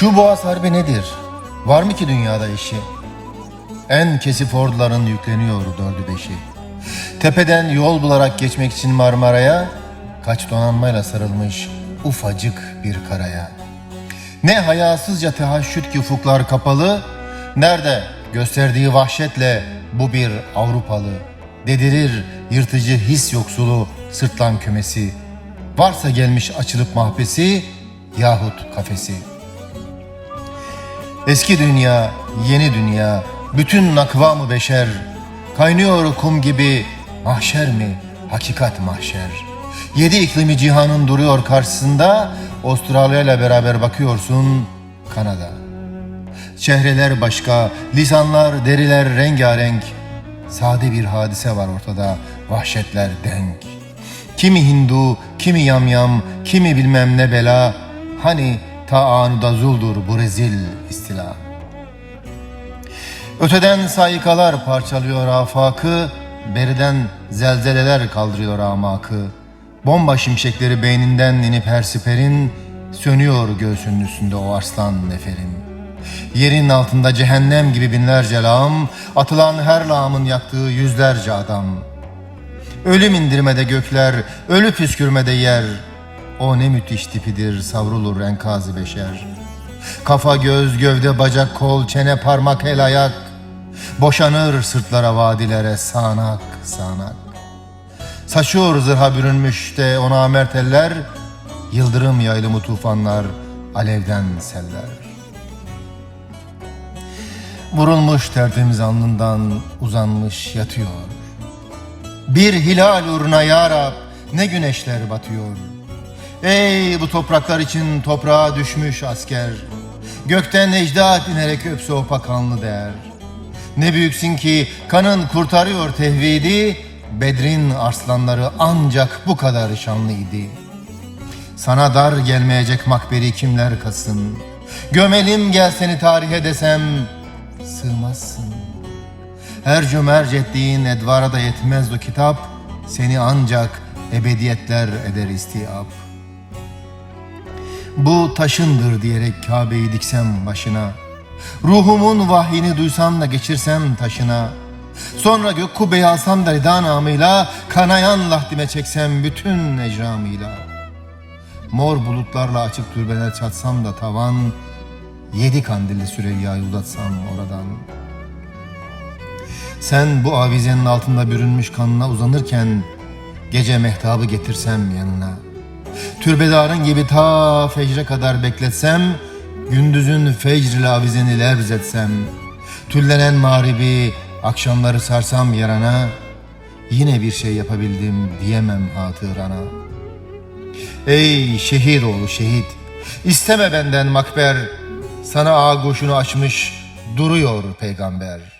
Şu boğaz harbi nedir? Var mı ki dünyada işi? En kesif orduların yükleniyor dördü beşi. Tepeden yol bularak geçmek için Marmara'ya kaç donanmayla sarılmış ufacık bir karaya. Ne hayasızca tehaşüt ki ufuklar kapalı, nerede gösterdiği vahşetle bu bir Avrupalı. Dedirir yırtıcı his yoksulu sırtlan kümesi. Varsa gelmiş açılıp mahbesi yahut kafesi. Eski dünya, yeni dünya, bütün nakva-mı beşer, kaynıyor kum gibi mahşer mi, hakikat mahşer. Yedi iklimi cihanın duruyor karşısında, Avustralya ile beraber bakıyorsun Kanada. Çehreler başka, lisanlar, deriler rengarenk. Sade bir hadise var ortada, vahşetler denk. Kimi Hindu, kimi yamyam, kimi bilmem ne bela. Hani ta anuda zuldur bu rezil istila. Öteden saykalar parçalıyor afakı, beriden zelzeleler kaldırıyor amakı. Bomba şimşekleri beyninden inip her siperin, sönüyor göğsünün üstünde o arslan neferin. Yerin altında cehennem gibi binlerce lağım, atılan her lağımın yaktığı yüzlerce adam. Ölüm indirmede gökler, ölü püskürmede yer. O ne müthiş tipidir savrulur enkazı beşer. Kafa, göz, gövde, bacak, kol, çene, parmak, el, ayak. Boşanır sırtlara, vadilere, sağanak, sağanak. Saçıyor zırha bürünmüş de ona mert eller. Yıldırım yaylımı tufanlar, alevden seller. Vurulmuş tertemiz alnından uzanmış yatıyor. Bir hilal uğruna ya Rab ne güneşler batıyor. Ey bu topraklar için toprağa düşmüş asker. Gökten ecdat inerek öpse o pakanlı değer. Ne büyüksün ki kanın kurtarıyor tevhidi. Bedrin arslanları ancak bu kadar şanlıydı. Sana dar gelmeyecek makberi kimler kasın. Gömelim gel seni tarihe desem sığmazsın. Her cömerc ettiğin edvara da yetmez o kitap, seni ancak ebediyetler eder istiyap. Bu taşındır diyerek Kabe'yi diksem başına, ruhumun vahyini duysam da geçirsem taşına, sonra gök kubbeyi alsam da rida namıyla, kanayan lahdime çeksem bütün ecramıyla. Mor bulutlarla açık türbeler çatsam da tavan, yedi kandilli Süreyya'yı uzatsam oradan. Sen bu avizenin altında bürünmüş kanına uzanırken gece mehtabı getirsem yanına. Türbedarın gibi ta fecre kadar bekletsem, gündüzün fecrile avizeni lebz etsem, tüllenen mağribi akşamları sarsam yarana, yine bir şey yapabildim diyemem hatırana. Ey şehit oğlu şehit, isteme benden makber, sana ağuşunu açmış duruyor peygamber.''